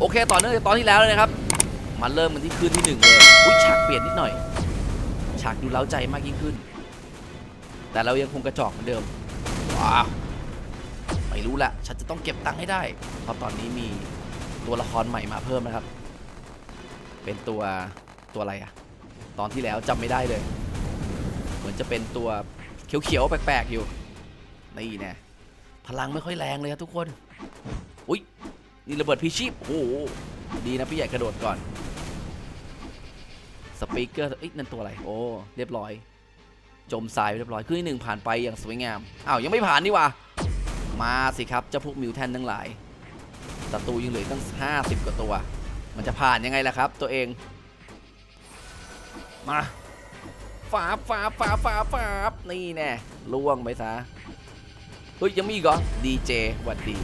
โอเคต่อเนื่องจากตอนที่แล้วเลยนะครับมาเริ่มกันที่คืนที่หนึ่งเลยอุ้ยฉากเปลี่ยนนิดหน่อย ฉากดูเล้าใจมากยิ่งขึ้น แต่เรายังคงกระจอกเหมือนเดิมว้าวไม่รู้ละฉันจะต้องเก็บตังค์ให้ได้เพราะตอนนี้มีตัวละครใหม่มาเพิ่มนะครับ เป็นตัวตัวอะไรอะตอนที่แล้วจำไม่ได้เลย เหมือนจะเป็นตัวเขียวๆแปลกๆอยู่นี่แน่พลังไม่ค่อยแรงเลยครับทุกคน อุ้ย นี่ระเบิดพีชีพโอ้โหดีนะพี่ใหญ่กระโดดก่อนสปีกเกอร์เอ้ยนั่นตัวอะไรโอ้เรียบร้อย จมทรายเรียบร้อยขึ้นที่หนึ่งผ่านไปอย่างสวยงามอ้าวยังไม่ผ่านนี่ว่ามาสิครับเจ้าพวกมิวแทนทั้งหลายศัตรูยังเหลือตั้ง 50 กว่าตัว มันจะผ่านยังไงล่ะครับ ตัวเอง มาฝาบฝาบฝาบฝาบฝาบนี่แน่ล่วงไปซะเฮ้ยยังมีอีกเหรอดีเจหวัดดี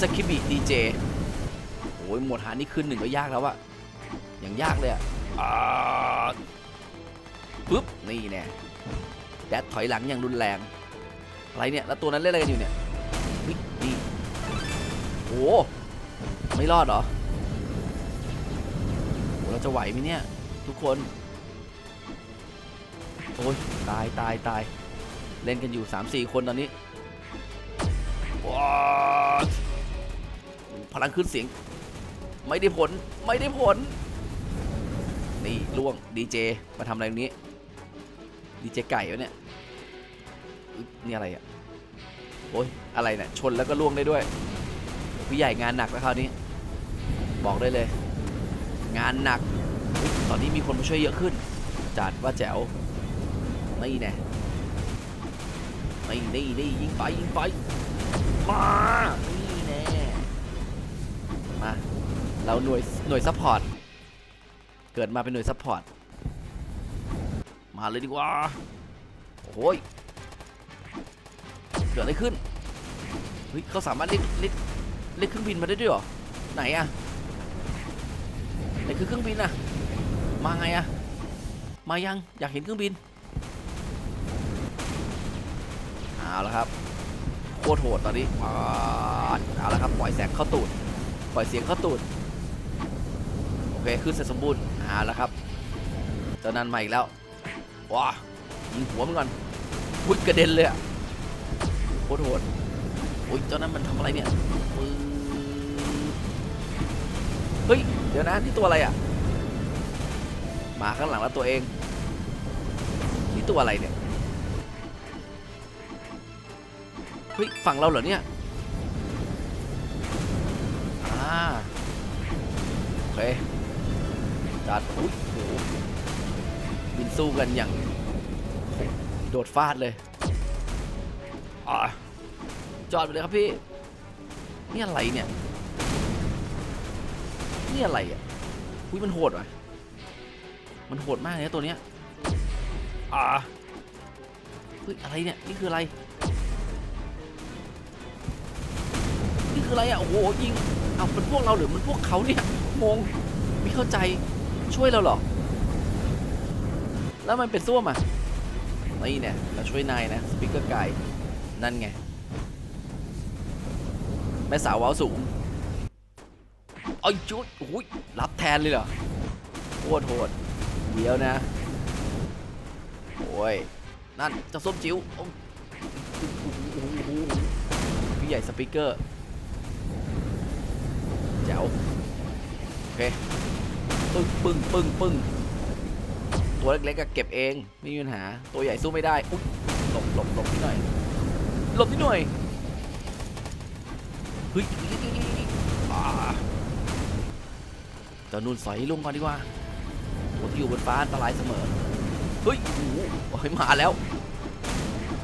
สกิบิดีเจโอ้ยหมวดหานี่ขึ้นหนึ่งก็ยากแล้วอะอย่างยากเลยอะปึ๊บ นี่แน่แดดถอยหลังอย่างรุนแรง อะไรเนี่ย แล้วตัวนั้นเล่นอะไรกันอยู่เนี่ยเฮ้ยนี่โอ้ไม่รอดเหรอโหเราจะไหวไหมเนี่ย ทุกคน โอ้ยตายตายตาย เล่นกันอยู่ 3-4 คนตอนนี้ว้า พลังขึ้นเสียง ไม่ได้ผลไม่ได้ผล นี่ล่วงดีเจมาทำอะไรตรงนี้ดีเจไก่วะเนี่ยนี่อะไรอะโอ้ยอะไรเนี่ยชนแล้วก็ล่วงได้ด้วยพี่ใหญ่งานหนักแล้วคราวนี้ บอกได้เลย งานหนัก ตอนนี้มีคนมาช่วยเยอะขึ้นจัดว่าแจ๋วนี่แน่นี่นี่นี่ยิงไปยิงไปมา เราหน่วยหน่วยซัพพอร์ต เกิดมาเป็นหน่วยซัพพอร์ต มาเลยดีกว่า โอ้ยเกิดอะไรขึ้น เฮ้ยเขาสามารถเรียกเรียกเรียกเครื่องบินมาได้ด้วยหรอ ไหนอะไหนคือเครื่องบินอะมาไงอะมายัง อยากเห็นเครื่องบิน เอาละครับ โคตรโหดตอนนี้เอาละครับ ปล่อยแสงเข้าตูด ปล่อยเสียงเข้าตูด เคขึ้นเสร็จสมบูรณ์เอาละครับเจ้านั้นมาอีกแล้วว้ายิงหัวมันก่อนพุดกระเด็นเลยอะโคตรโหดอุ้ยเจ้านั้นมันทำอะไรเนี่ยเฮ้ยเดี๋ยวนะนี่ตัวอะไรอะมาข้างหลังแล้วตัวเองนี่ตัวอะไรเนี่ยเฮ้ยฝั่งเราเหรอเนี่ยอ่าโอเค จัดอุ้ยโหบินสู้กันอย่าง โดดฟาดเลยอ่าจอดไปเลยครับพี่ นี่อะไรเนี่ย นี่อะไรอะอุ้ยมันโหดว่ะ มันโหดมากเลยนะตัวเนี้ยอ่าเฮ้ยอะไรเนี่ย นี่คืออะไร นี่คืออะไรอะ โอ้โหยิง เอาเป็นพวกเราหรือมันพวกเขาเนี่ย งง ไม่เข้าใจ ช่วยเราหรอ แล้วมันเป็นส้วมอะนี่เนี่ยเราช่วยนายนะ สปิกเกอร์ไก่ นั่นไง แม่สาวว้าสูงเอ้ยจุดโอ้ยรับแทนเลยเหรอโคตรโหดเดี๋ยวนะ โอ้ย นั่นจ้าส้มจิ๋วพี่ใหญ่สปิกเกอร์แจ๋วโอเค ปึ้งปึ้งปึ้งปึ้งตัวเล็กๆก็เก็บเองไม่มีปัญหาตัวใหญ่สู้ไม่ได้อุ๊ยหลบหลบหลบนิดหน่อยหลบนิดหน่อยเฮ้ยอ่าเจ้านุ่นสอยลงก่อนดีกว่าตัวที่อยู่บนฟ้าอันตรายเสมอเฮ้ยโอ้โหโอ้ยมาแล้ว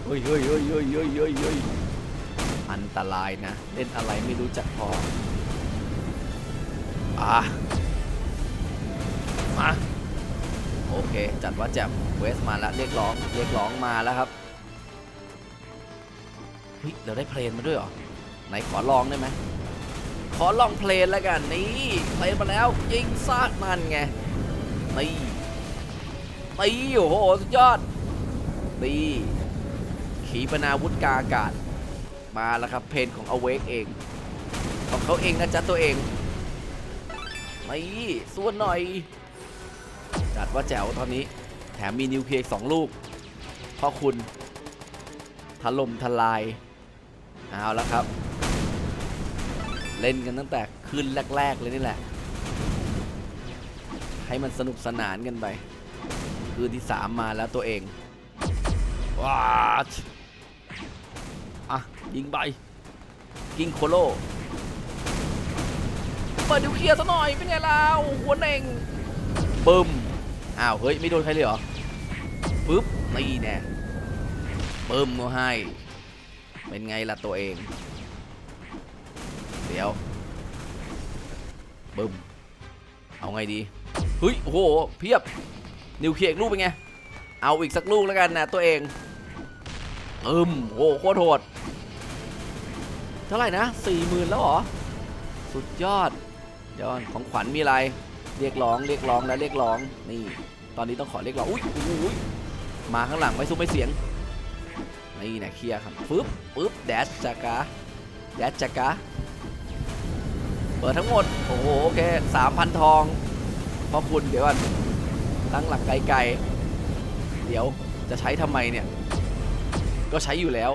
เฮ้ยเฮ้ยเฮ้ยเฮ้ยเฮ้ยเฮ้ยเฮ้ยอันตรายนะ เล่นอะไรไม่รู้จักพออะ มาโอเค จัดว่าแจ่มเวสมาแล้วเรียกร้องเรียกร้องมาแล้วครับเฮ้ยเราได้เพลนมาด้วยเหรอไหนขอลองได้ไหมขอลองเพลนแล้วกันนี่เพลนมาแล้วยิงซาดมันไงนี่นี่โอ้โหสุดยอดนี่ขีปนาวุธกาอากาศ มาแล้วครับเพลนของอเวกเอง ของเขาเองนะจ๊ะตัวเองไม่ส่วนหน่อย จัดว่าแจ๋วตอนนี้ แถมมีนิวเคลียร์สองลูกพ่อคุณถล่มทลาย เอาแล้วครับ เล่นกันตั้งแต่คืนแรก ๆ เลยนี่แหละ ให้มันสนุกสนานกันไป คืนที่สามมาแล้วตัวเองว้าดอะ ยิงไป กิงโคโลเปิดนิวเคลียร์ซะหน่อย เป็นไงล่ะหัวเน่งปึ้ม อ้าวเฮ้ยไม่โดนใครเลยเหรอปึ๊บนี่แน่ปึ้มก็ให้ เป็นไงล่ะตัวเอง เดี๋ยวบึ้มเอาไงดีเฮ้ยโอ้โหเพียบนิวเคลียร์อีกลูกเป็นไงเอาอีกสักลูกแล้วกันนะตัวเองอึมโอ้โหโคตรโหดเท่าไหร่นะสี่หมื่นแล้วเหรอ สุดยอดยอนของขวัญมีอะไร เรียกร้องเรียกร้องและเรียกร้องนี่ ตอนนี้ต้องขอเรียกร้องอุ้ยอุ้ยมาข้างหลังไม่ซุ้มไม่เสียงนี่นะเคลียร์ครับปึ๊บปึ๊บแดชจากาแดชจากาเปิดทั้งหมดโอ้โหโอเคสามพันทองพอคุณเดี๋ยวก่อนตั้งหลักไกลๆ เดี๋ยวจะใช้ทำไมเนี่ย ก็ใช้อยู่แล้ว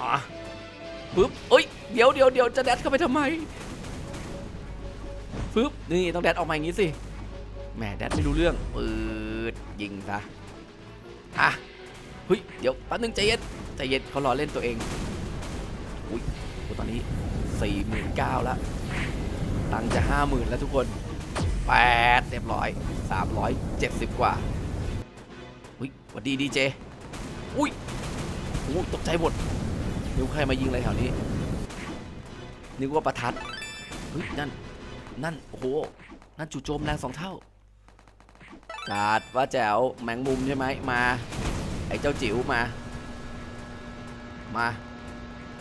มาปึ๊บเอ้ย เดี๋ยวเดี๋ยวเดี๋ยวจะแดดเข้าไปทำไม ปึ๊บนี่ต้องแดดออกมาอย่างนี้สิแหมแดดไม่รู้เรื่องปืดยิงซะอะเฮ้ยเดี๋ยวแป๊บนึงใจเย็นใจเย็นเขารอเล่นตัวเองอุ้ยตอนนี้สี่หมื่นเก้าแล้วตังจะห้าหมื่นแล้วทุกคนแปดเรียบร้อยสามร้อยเจ็ดสิบกว่าอุ้ยสวัสดีดีเจอุ้ยโอ้ตกใจหมดนึกว่าใครมายิงอะไรแถวนี้นึกว่าประทัดเฮ้ยนั่น นั่นโอ้โหนั่นจู่โจมแรงสองเท่าจัดว่าแจ๋วแมงมุมใช่ไหมมา ไอ้เจ้าจิ๋วมา มา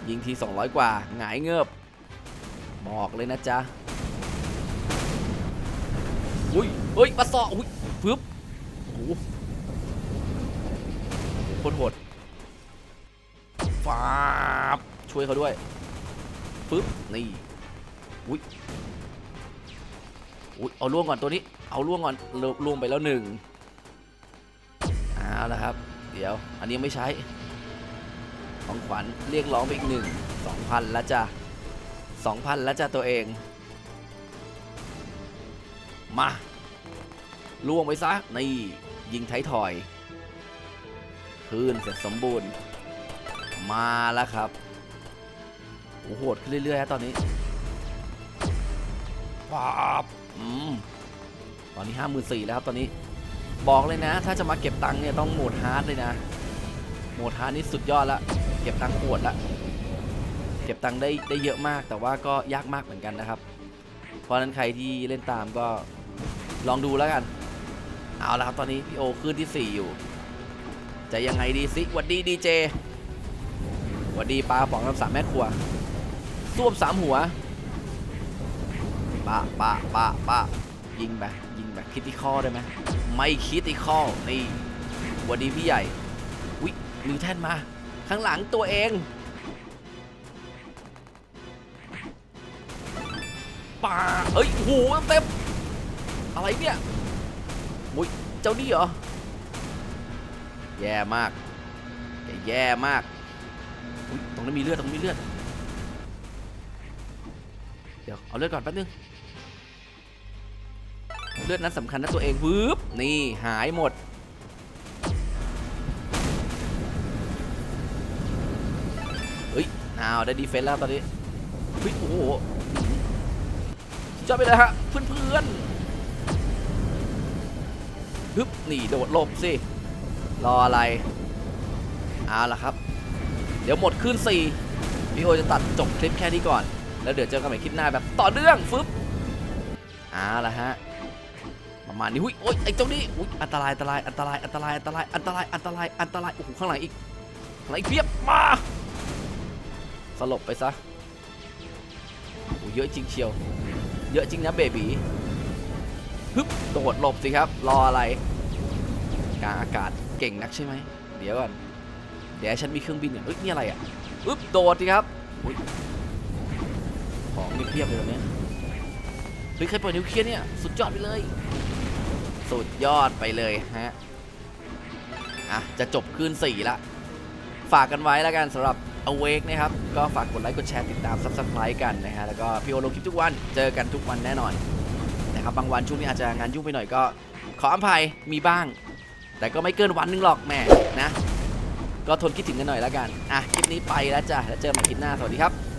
ยิงที 200 กว่าหงายเงือบบอกเลยนะจ๊ะอุ้ยเฮ้ยมาสออุ้ยฟึบโอ้โหโคตรโหดฟาบช่วยเขาด้วยฟึบนี่อุ้ย อุ้ยเอาล่วงก่อนตัวนี้ เอาล่วงก่อนล่วงไปแล้วหนึ่งเอาละครับ เดี๋ยว อันนี้ยังไม่ใช้ ของขวัญเรียกร้องไปอีกหนึ่งสองพันแล้วจ้ะสองพันแล้วจ้ะตัวเอง มาล่วงไปซะ นี่ ยิงไทยถอยคืนเสร็จสมบูรณ์ มาแล้วครับโหดขึ้นเรื่อยๆฮะตอนนี้ป๊าบ อืมตอนนี้ห้าหมื่นสี่แล้วครับตอนนี้บอกเลยนะ ถ้าจะมาเก็บตังค์เนี่ยต้องโหมดฮาร์ดเลยนะ โหมดฮาร์ดนี่สุดยอดละเก็บตังค์ปวดละเก็บตังค์ได้ได้เยอะมาก แต่ว่าก็ยากมากเหมือนกันนะครับ เพราะนั้นใครที่เล่นตามก็ลองดูแล้วกัน เอาละครับตอนนี้พี่โอขึ้นที่ 4 อยู่ จะยังไงดีสิหวัดดีดีเจหวัดดีปลาป๋องน้ำสามแม่ครัวส้วมสามหัว ปะปะปะปะยิงไปยิงไปคิดที่ข้อได้ไหมไม่คิดที่ข้อนี่วัดดีพี่ใหญ่วิมิวแทนมา ข้างหลังตัวเองป่าเอ้ยโอ้โหเต็มอะไรเนี่ยอุ้ยเจ้านี่เหรอ แย่มากแกแย่มากตรงนั้นมีเลือดตรงนั้มีเลือด เดี๋ยว เอาเลือดก่อนแป๊บนึง เลือดนั้นสำคัญนะตัวเองวืบนี่หายหมด เฮ้ยอ้าวได้ดีเฟนส์แล้วตอนนี้เฮ้ยโอ้โหสุดยอดไปเลยฮะเพื่อนๆฮึบนี่โดดหลบสิ รออะไรเอาละครับ เดี๋ยวหมดขึ้น4พี่โอจะตัดจบคลิปแค่นี้ก่อน แล้วเดี๋ยวเจอกันใหม่คลิปหน้าแบบต่อเนื่องฟึบเอาละฮะ ประมาณนี้หุ้ยโอ๊ยไอ้เจ้านี่อุ้ยอันตรายอันตรายอันตรายอันตรายอันตรายอันตรายอันตรายอันตรายโอ้โหข้างหลังอีกข้างหลังอีกเพียบมาสลบไปซะโอ้โหเยอะจริงเชียว เยอะจริงนะเบบีฮึบโดดหลบสิครับ รออะไรกลางอากาศเก่งนักใช่ไหมเดี๋ยวก่อนเดี๋ยวฉันมีเครื่องบินก่อนเอ้ยนี่อะไรอะอึ๊บโดดสิครับอุ๊ยของนี่เพียบเลยตรงเนี้ยเฮ้ยใครปล่อยนิวเคลียร์เนี่ย สุดยอดไปเลย สุดยอดไปเลยฮะ อะ จะจบคืน4ละฝากกันไว้แล้วกันสำหรับ Awake นะครับ ก็ฝากกดไลค์กดแชร์ติดตาม Subscribe กันนะฮะ แล้วก็พี่โอลงคลิปทุกวันเจอกันทุกวันแน่นอนนะครับบางวันช่วงนี้อาจจะงานยุ่งไปหน่อยก็ ขออภัยมีบ้าง แต่ก็ไม่เกินวันหนึงหรอกแหม่นะ ก็ทนคิดถึงกันหน่อยแล้วกันอะคลิปนี้ไปแล้วจ้ะแล้วเจอกันใหม่คลิปหน้าสวัสดีครับ